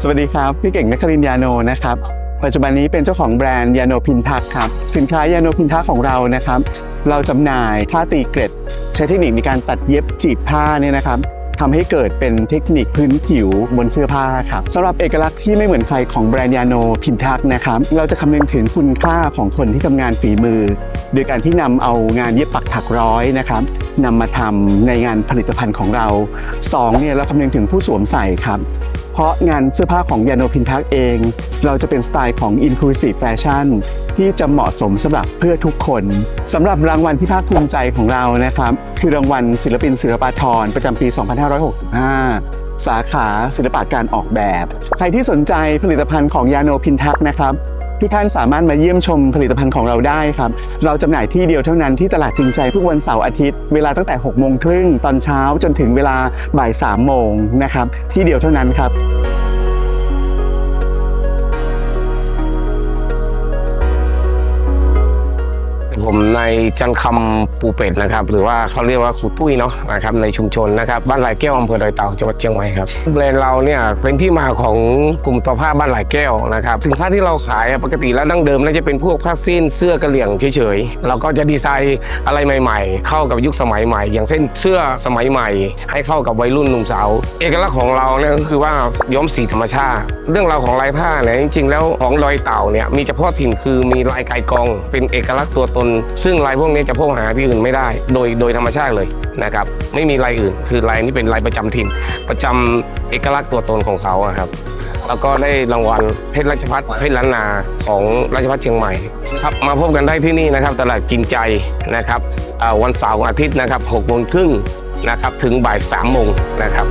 สวัสดีครับ พี่เก่งนักครินยาโนนะครับ ปัจจุบันนี้เป็นเจ้าของแบรนด์ยาโนพินทักครับ สินค้ายาโนพินทักของเรานะครับ เราจำหน่ายผ้าตีเกร็ด ใช้เทคนิคในการตัดเย็บจีบผ้าเนี่ยนะครับทำให้เกิดเป็นเทคนิคพื้นผิวบนเสื้อผ้าครับสำหรับเอกลักษณ์ที่ไม่เหมือนใครของแบรนด์ยาโนพินทักนะครับ เราจะคำนึงถึงคุณค่าของคนที่ทำงานฝีมือ โดยการที่นำเอางานเย็บปักถักร้อยนะครับ นำมาทำในงานผลิตภัณฑ์ของเราสองเนี่ยเราคำนึงถึงผู้สวมใส่ครับ เพราะงานเสื้อผ้าของยาโนพินทักเอง เราจะเป็นสไตล์ของ Inclusive Fashion ที่จะเหมาะสมสำหรับเพื่อทุกคนสำหรับรางวัลที่ภาคภูมิใจของเรานะครับ คือรางวัลศิลปินศิลปาธรประจำปี 2565สาขาศิลปะการออกแบบ ใครที่สนใจผลิตภัณฑ์ของยาโนพินทักนะครับ ทุกท่านสามารถมาเยี่ยมชมผลิตภัณฑ์ของเราได้ครับ เราจำหน่ายที่เดียวเท่านั้นที่ตลาดจริงใจทุกวันเสาร์อาทิตย์ เวลาตั้งแต่6โมงครึ่งตอนเช้าจนถึงเวลาบ่าย3โมงนะครับที่เดียวเท่านั้นครับ ผมในายจันคำปูเป็ดนะครับ หรือว่าเขาเรียกว่าครูตุ้ยเนาะนะครับในชุมชนนะครับบ้านหลายแก้วอำเภอดอยเต่าจังหวัดเชียงใหม่ครับแบรนด์เราเนี่ยเป็นที่มาของกลุ่มทอผ้าบ้านหลายแก้วนะครับสินค้าที่เราขายปกติแล้วดั้งเดิมแล้วจะเป็นพวกผ้าสิ้นเสื้อกระเหลี่ยงเฉยๆเราก็จะดีไซน์อะไรใหม่ ๆ เข้ากับยุคสมัยใหม่ อย่างเช่นเสื้อสมัยใหม่ ให้เข้ากับวัยรุ่นหนุ่มสาวเอกลักษณ์ของเราเนี่ยก็คือว่าย้อมสีธรรมชาติ เรื่องราวของลายผ้าเนี่ยจริงๆ แล้วของดอยเต่าเนี่ยมีเฉพาะถิ่นคือมีลายไก่กอง เป็นเอกลักษณ์ตัวตนซึ่งลายพวกนี้จะพบหาที่อื่นไม่ได้ โดยโดยธรรมชาติเลยนะครับไม่มีลายอื่น คือลายนี้เป็นลายประจำถิ่นประจำเอกลักษณ์ตัวตนของเขาครับแล้วก็ได้รางวัลเพชรราชพัฒเพชรล้านนาของราชพัฒเชียงใหม่ครับมาพบกันได้ที่นี่นะครับตลาดกินใจนะครับวันเสาร์อาทิตย์นะครับหกโมงครึ่งนะครับถึงบ่ายสามโมงนะครับ